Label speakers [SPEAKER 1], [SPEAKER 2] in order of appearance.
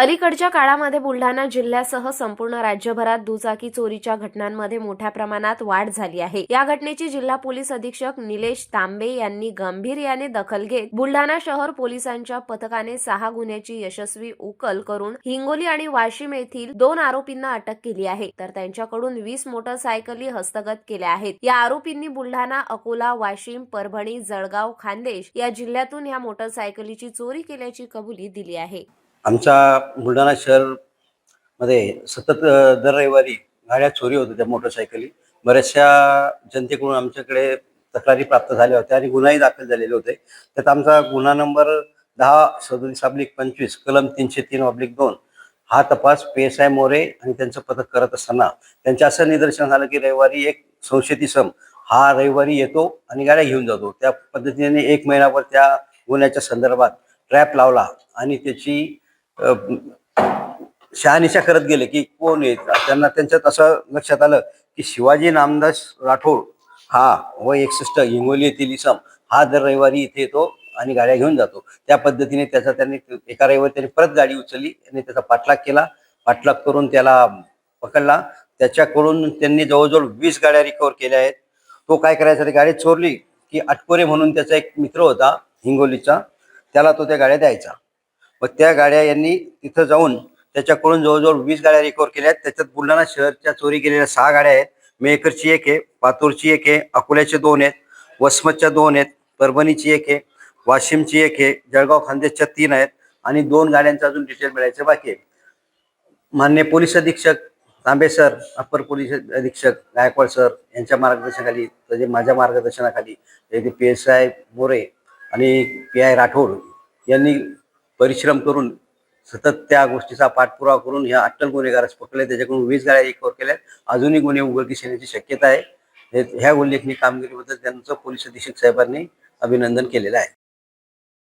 [SPEAKER 1] अलीकडच्या काळामध्ये बुलढाणा जिल्ह्यासह संपूर्ण राज्यभरात दुचाकी चोरीच्या घटनांमध्ये मोठ्या प्रमाणात वाढ झाली आहे. या घटनेची जिल्हा पोलीस अधीक्षक निलेश तांबे यांनी गांभीर्याने दखल घेत बुलढाणा शहर पोलिसांच्या पथकाने सहा गुन्ह्याची यशस्वी उकल करून हिंगोली आणि वाशिम येथील दोन आरोपींना अटक केली आहे. तर त्यांच्याकडून वीस मोटरसायकली हस्तगत केल्या आहेत. या आरोपींनी बुलढाणा अकोला वाशिम परभणी जळगाव खान्देश या जिल्ह्यातून या मोटरसायकलीची चोरी केल्याची कबुली दिली आहे.
[SPEAKER 2] आमच्या बुलढाणा शहरमध्ये सतत दर रविवारी गाड्या चोरी होत होत्या मोटरसायकली. बऱ्याचशा जनतेकडून आमच्याकडे तक्रारी प्राप्त झाल्या होत्या आणि गुन्हाही दाखल झालेले होते. त्यात आमचा गुन्हा नंबर दहा सदोतीस अब्लिक पंचवीस कलम तीनशे तीन अब्लिक दोन. हा तपास पी एस आय मोरे आणि त्यांचं पथक करत असताना त्यांच्या असं निदर्शन झालं की रविवारी एक संशयित सम हा रविवारी येतो आणि गाड्या घेऊन जातो. त्या पद्धतीने एक महिनाभर त्या गुन्ह्याच्या संदर्भात ट्रॅप लावला आणि त्याची शहानिशा करत गेले की कोण येत त्यांना त्यांच्यात असं लक्षात आलं की शिवाजी नामदास राठोड हा व एकसष्ट हिंगोली येथील इसम हा दर रविवारी इथे येतो आणि गाड्या घेऊन जातो. त्या पद्धतीने त्याचा त्यांनी एका रविवारी त्यांनी परत गाडी उचलली आणि त्याचा पाठलाग केला. पाठलाग करून त्याला पकडला. त्याच्याकडून त्यांनी जवळजवळ वीस गाड्या रिकवर केल्या आहेत. तो काय करायचा ते गाडी चोरली की अटकोरे म्हणून त्याचा एक मित्र होता हिंगोलीचा. त्याला तो त्या गाड्या द्यायचा. मग त्या गाड्या यांनी तिथं जाऊन त्याच्याकडून जवळजवळ वीस गाड्या रिकवर केल्या आहेत. त्याच्यात बुलढाणा शहरच्या चोरी केलेल्या सहा गाड्या आहेत. मेकरची एक आहे पातूरची एक आहे अकोल्याचे दोन आहेत वसमतच्या दोन आहेत परभणीची एक आहे वाशिमची एक आहे जळगाव खानदेशच्या तीन आहेत आणि दोन गाड्यांचं अजून डिटेल मिळायचं बाकी आहे. मान्य पोलीस अधीक्षक तांबे सर अप्पर पोलीस अधीक्षक गायकवाड सर यांच्या मार्गदर्शनाखाली तसे माझ्या मार्गदर्शनाखाली पी एस आय मोरे आणि पी आय राठोड यांनी परिश्रम करून सतत त्या गोष्टीचा पाठपुरावा करून ह्या अट्टल गुन्हेगारास पकडले. त्याच्याकडून वीस गाड्या एकवर केल्या अजूनही गुन्हे उघडकीस येण्याची शक्यता आहे. ह्या उल्लेखनीय कामगिरीबद्दल त्यांचं पोलीस अधीक्षक साहेबांनी अभिनंदन केलेलं आहे.